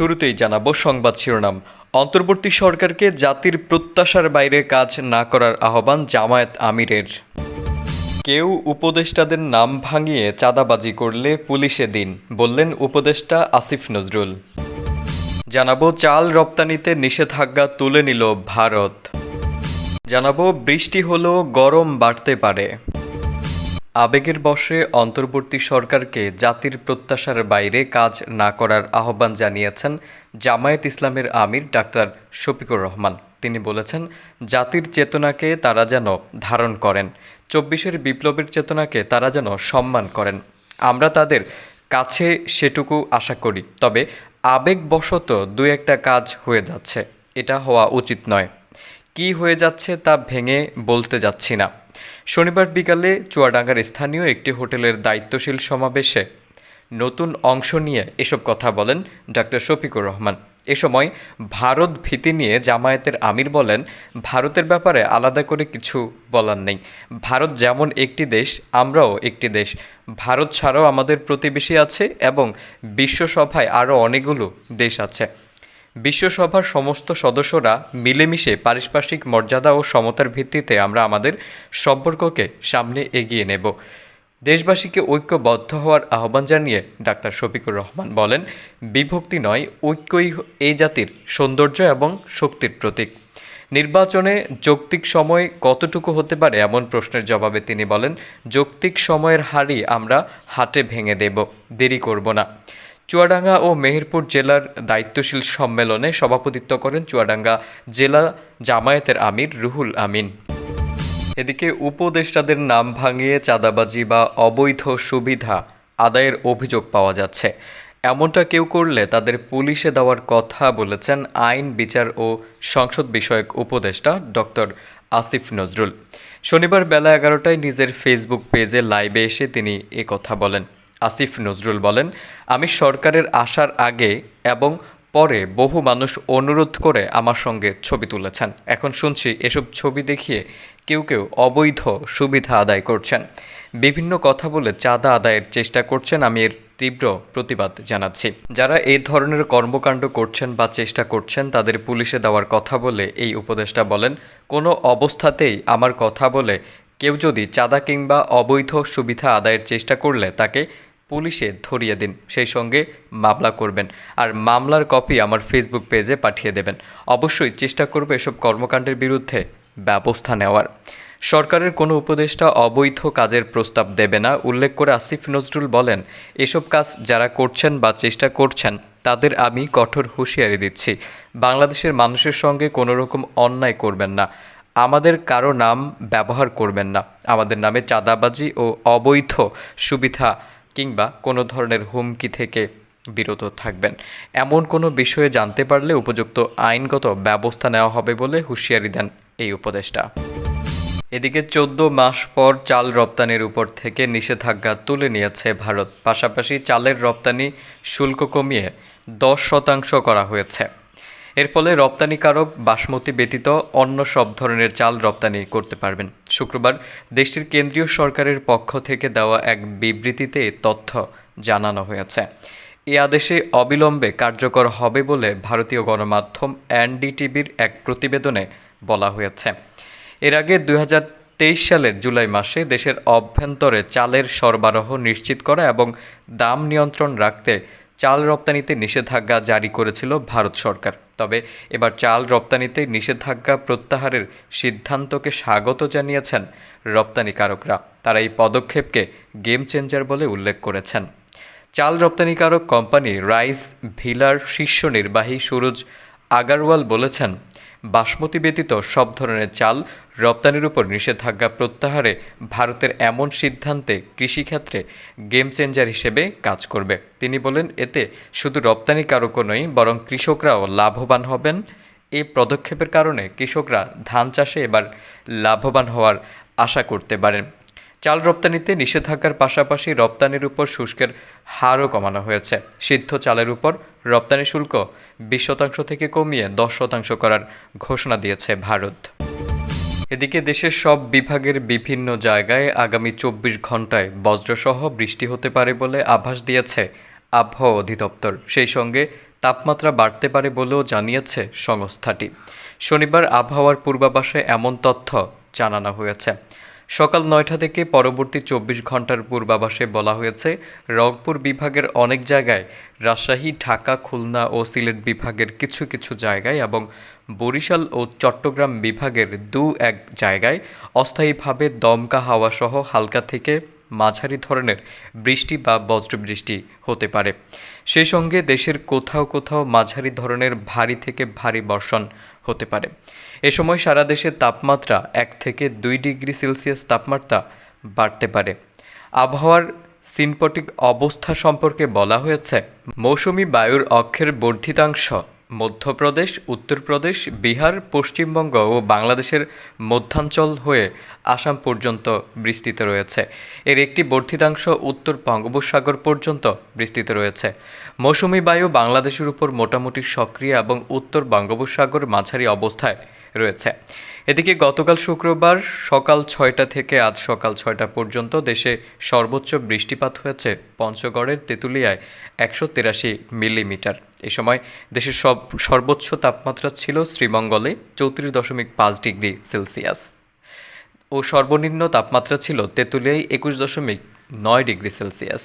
শুরুতেই জানাব সংবাদ শিরোনাম। অন্তর্বর্তী সরকারকে জাতির প্রত্যাশার বাইরে কাজ না করার আহ্বান জামায়াত আমিরের। কেউ উপদেষ্টাদের নাম ভাঙিয়ে চাঁদাবাজি করলে পুলিশে দিন, বললেন উপদেষ্টা আসিফ নজরুল। জানাব চাল রপ্তানিতে নিষেধাজ্ঞা তুলে নিল ভারত। জানাব বৃষ্টি হলেও গরম বাড়তে পারে। আবেগের বশে অন্তর্বর্তী সরকারকে জাতির প্রত্যাশার বাইরে কাজ না করার আহ্বান জানিয়েছেন জামায়াত ইসলামের আমির ডাক্তার শফিকুর রহমান। তিনি বলেছেন, জাতির চেতনাকে তারা যেন ধারণ করেন, চব্বিশের বিপ্লবের চেতনাকে তারা যেন সম্মান করেন। আমরা তাদের কাছে সেটুকু আশা করি, তবে আবেগবশত দু একটা কাজ হয়ে যাচ্ছে, এটা হওয়া উচিত নয়। কি হয়ে যাচ্ছে তা ভেঙে বলতে যাচ্ছি না। শনিবার বিকালে চুয়াডাঙ্গার স্থানীয় একটি হোটেলের দায়িত্বশীল সমাবেশে নতুন অংশ নিয়ে এসব কথা বলেন ডক্টর শফিকুর রহমান। এ সময় ভারত ভীতি নিয়ে জামায়াতের আমির বলেন, ভারতের ব্যাপারে আলাদা করে কিছু বলার নেই। ভারত যেমন একটি দেশ, আমরাও একটি দেশ। ভারত ছাড়াও আমাদের প্রতিবেশী আছে এবং বিশ্বসভায় আরও অনেকগুলো দেশ আছে। বিশ্বসভার সমস্ত সদস্যরা মিলেমিশে পারিপার্শ্বিক মর্যাদা ও সমতার ভিত্তিতে আমরা আমাদের সম্পর্ককে সামনে এগিয়ে নেব। দেশবাসীকে ঐক্যবদ্ধ হওয়ার আহ্বান জানিয়ে ডাক্তার শফিকুর রহমান বলেন, বিভক্তি নয়, ঐক্যই এই জাতির সৌন্দর্য এবং শক্তির প্রতীক। নির্বাচনে যৌক্তিক সময় কতটুকু হতে পারে এমন প্রশ্নের জবাবে তিনি বলেন, যৌক্তিক সময়ের হারই আমরা হাটে ভেঙে দেব, দেরি করব না। চুয়াডাঙ্গা ও মেহেরপুর জেলার দায়িত্বশীল সম্মেলনে সভাপতিত্ব করেন চুয়াডাঙ্গা জেলা জামায়াতের আমির রুহুল আমিন। এদিকে উপদেষ্টাদের নাম ভাঙিয়ে চাঁদাবাজি বা অবৈধ সুবিধা আদায়ের অভিযোগ পাওয়া যাচ্ছে। এমনটা কেউ করলে তাদের পুলিশে দেওয়ার কথা বলেছেন আইন, বিচার ও সংসদ বিষয়ক উপদেষ্টা ডক্টর আসিফ নজরুল। শনিবার বেলা এগারোটায় নিজের ফেসবুক পেজে লাইভে এসে তিনি কথা বলেন। আসিফ নজরুল বলেন, আমি সরকারের আসার আগে এবং পরে বহু মানুষ অনুরোধ করে আমার সঙ্গে ছবি তুলেছেন। এখন শুনছি এসব ছবি দেখিয়ে কেউ কেউ অবৈধ সুবিধা আদায় করছেন। বিভিন্ন কথা বলে চাঁদা আদায়ের চেষ্টা করছেন আমি এর তীব্র প্রতিবাদ জানাচ্ছি। যারা এই ধরনের কর্মকাণ্ড করছেন বা চেষ্টা করছেন তাদের পুলিশে দেওয়ার কথা বলে এই উপদেষ্টা বলেন, কোনো অবস্থাতেই আমার কথা বলে কেউ যদি চাঁদা কিংবা অবৈধ সুবিধা আদায়ের চেষ্টা করলে তাকে পুলিশে ধরিয়ে দিন, সেই সঙ্গে মামলা করবেন। আর মামলার কপি আমার ফেসবুক পেজে পাঠিয়ে দেবেন। অবশ্যই চেষ্টা করবে এসব কর্মকাণ্ডের বিরুদ্ধে ব্যবস্থা নেওয়ার। সরকারের কোনো উপদেষ্টা অবৈধ কাজের প্রস্তাব দেবে না, উল্লেখ করে আসিফ নজরুল বলেন, এসব কাজ যারা করছেন বা চেষ্টা করছেন, তাদের আমি কঠোর হুঁশিয়ারি দিচ্ছি। বাংলাদেশের মানুষের সঙ্গে কোনো রকম অন্যায় করবেন না। আমাদের কারও নাম ব্যবহার করবেন না। আমাদের নামে চাঁদাবাজি ও অবৈধ সুবিধা কিংবা কোনো ধরনের হুমকি থেকে বিরত থাকবেন। এমন কোনো বিষয়ে জানতে পারলে উপযুক্ত আইনগত ব্যবস্থা নেওয়া হবে বলে হুঁশিয়ারি দেন এই উপদেষ্টা। এদিকে চোদ্দ মাস পর চাল রপ্তানির উপর থেকে নিষেধাজ্ঞা তুলে নিয়েছে ভারত। পাশাপাশি চালের রপ্তানি শুল্ক কমিয়ে দশ শতাংশ করা হয়েছে। এর ফলে রপ্তানিকারক বাসমতি ব্যতীত অন্য সব ধরনের চাল রপ্তানি করতে পারবেন। শুক্রবার দেশটির কেন্দ্রীয় সরকারের পক্ষ থেকে দেওয়া এক বিবৃতিতে তথ্য জানানো হয়েছে। এ আদেশে অবিলম্বে কার্যকর হবে বলে ভারতীয় গণমাধ্যম এনডিটিভির এক প্রতিবেদনে বলা হয়েছে। এর আগে দুই তেইশ সালের জুলাই মাসে দেশের অভ্যন্তরে চালের সরবরাহ নিশ্চিত করা এবং দাম নিয়ন্ত্রণ রাখতে চাল রপ্তানিতে নিষেধাজ্ঞা জারি করেছিল ভারত সরকার। তবে এবার চাল রপ্তানিতে নিষেধাজ্ঞা প্রত্যাহারের সিদ্ধান্তকে স্বাগত জানিয়েছেন রপ্তানিকারকরা। তারা এই পদক্ষেপকে গেম চেঞ্জার বলে উল্লেখ করেছেন। চাল রপ্তানিকারক কোম্পানি রাইস ভিলার শীর্ষ নির্বাহী সুরজ আগারওয়াল বলেছেন বাসমতি ব্যতীত সব ধরনের চাল রপ্তানির উপর নিষেধাজ্ঞা প্রত্যাহারে ভারতের এমন সিদ্ধান্তে কৃষিক্ষেত্রে গেম চেঞ্জার হিসেবে কাজ করবে। তিনি বলেন, এতে শুধু রপ্তানিকারকও নয়, বরং কৃষকরাও লাভবান হবেন। এই পদক্ষেপের কারণে কৃষকরা ধান চাষে এবার লাভবান হওয়ার আশা করতে পারেন। চাল রপ্তানিতে নিষেধাজ্ঞার পাশাপাশি রপ্তানির উপর শুষ্কের হারও কমানো হয়েছে। সিদ্ধ চালের উপর রপ্তানি শুল্ক বিশ শতাংশ থেকে কমিয়ে দশ শতাংশ করার ঘোষণা দিয়েছে ভারত। এদিকে দেশের সব বিভাগের বিভিন্ন জায়গায় আগামী চব্বিশ ঘন্টায় বজ্রসহ বৃষ্টি হতে পারে বলে আভাস দিয়েছে আবহাওয়া অধিদপ্তর। সেই সঙ্গে তাপমাত্রা বাড়তে পারে বলেও জানিয়েছে সংস্থাটি। শনিবার আবহাওয়ার পূর্বাভাসে এমন তথ্য জানানো হয়েছে। সকাল নয়টা থেকে পরবর্তী চব্বিশ ঘণ্টার পূর্বাভাসে বলা হয়েছে, রংপুর বিভাগের অনেক জায়গায় রাজশাহী, ঢাকা, খুলনা ও সিলেট বিভাগের কিছু কিছু জায়গায় এবং বরিশাল ও চট্টগ্রাম বিভাগের দু এক জায়গায় অস্থায়ীভাবে দমকা হাওয়াসহ হালকা থেকে মাঝারি ধরনের বৃষ্টি বা বজ্রবৃষ্টি হতে পারে। সেই সঙ্গে দেশের কোথাও কোথাও মাঝারি ধরনের ভারী থেকে ভারী বর্ষণ হতে পারে। এ সময় সারা দেশের তাপমাত্রা এক থেকে দুই ডিগ্রি সেলসিয়াস তাপমাত্রা বাড়তে পারে। আবহাওয়ার সিনপটিক অবস্থা সম্পর্কে বলা হয়েছে, মৌসুমি বায়ুর অক্ষের বর্ধিতাংশ মধ্যপ্রদেশ, উত্তরপ্রদেশ, বিহার, পশ্চিমবঙ্গ ও বাংলাদেশের মধ্যাঞ্চল হয়ে আসাম পর্যন্ত বিস্তৃত রয়েছে। এর একটি বর্ধিতাংশ উত্তর বঙ্গোপসাগর পর্যন্ত বিস্তৃত রয়েছে। মৌসুমি বায়ু বাংলাদেশের উপর মোটামুটি সক্রিয় এবং উত্তর বঙ্গোপসাগর মাঝারি অবস্থায় রয়েছে। এদিকে গতকাল শুক্রবার সকাল ছয়টা থেকে আজ সকাল ছয়টা পর্যন্ত দেশে সর্বোচ্চ বৃষ্টিপাত হয়েছে পঞ্চগড়ের তেঁতুলিয়ায় একশো তিরাশি মিলিমিটার। এ সময় দেশের সব সর্বোচ্চ তাপমাত্রা ছিল শ্রীমঙ্গলে চৌত্রিশ দশমিক পাঁচ ডিগ্রি সেলসিয়াস। ও সর্বনিম্ন তাপমাত্রা ছিল তেঁতুলিয়ায় একুশ দশমিক নয় ডিগ্রি সেলসিয়াস।